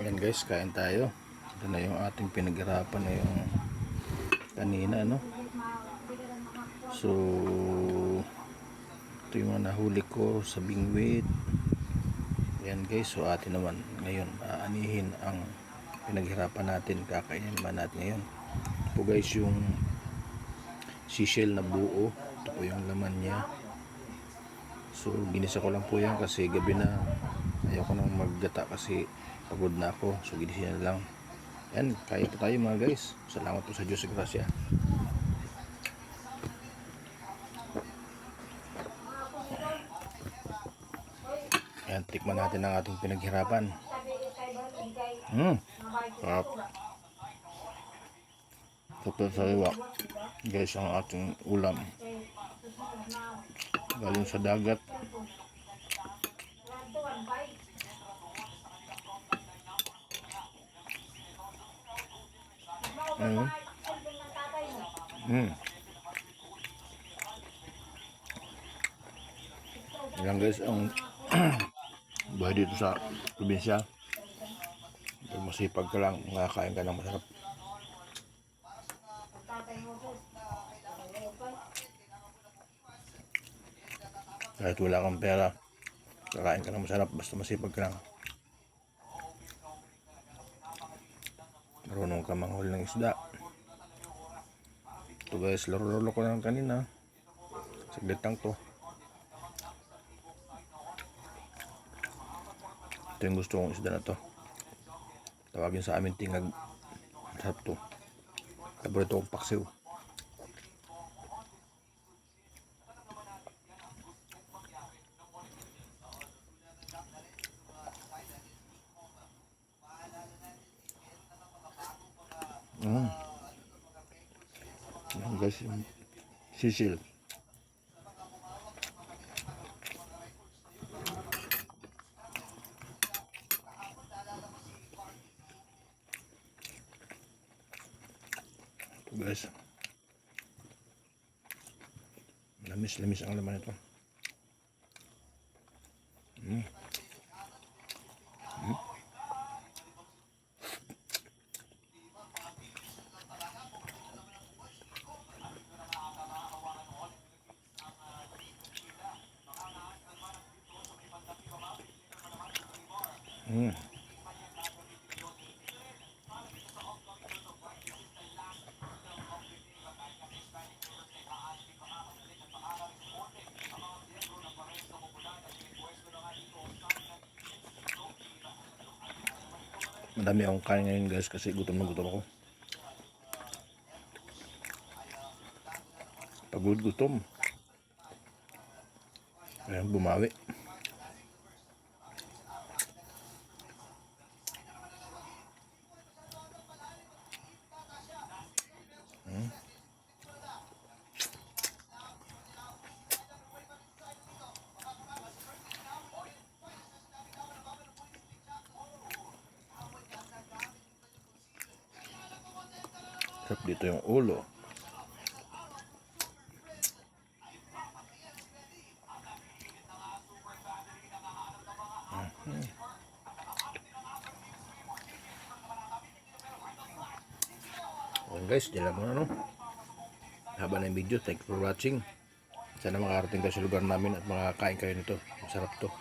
Ayan guys, kain tayo. Ito na yung ating pinaghirapan na yung kanina, no? So, ito yung mga nahuli ko sa bingwit. Ayan guys, so atin naman ngayon aanihin ang pinaghirapan natin. Kakainin naman natin ngayon. Ito guys yung seashell na buo. Ito po yung laman niya. So, ginisa ko lang po yan kasi gabi na ayaw ko nang maggata kasi pagod na ako. So, ginisa na lang. Yan, kaya po tayo mga guys. Salamat po sa Diyos sa grasya. Yan, tikman natin ang ating pinaghirapan. Hmm, sarap. Kapag sariwa, guys, ang ating ulam. Galing sa dagat. Ayun. Hmm. Yan guys, ang buhay dito sa probinsya. Pag masipag ka lang, makakain ka ng masarap. Kahit wala kang pera, kakain ka ng masarap basta masipag ka lang. Marunong ka manghuli ng isda. Ito guys, laro-laro ko lang kanina. Saglit lang to. Ito yung gusto kong isda na to. Tawagin sa amin tingag. Masarap to. Paborito kong paksiw. Mm. Yan guys, yung sisil. Ito guys. Lamis-lamis ang laman ito. Mm. Mm. Madami akong kain ngayon guys kasi gutom na gutom ako. Pagod gutom. Kaya bumawi. Sarap dito yung ulo. Mhm. Okay guys, dyan lang muna no. Haba na yung video. Thank you for watching. Sana makarating kayo sa lugar namin at makakain kayo nito. Masarap to.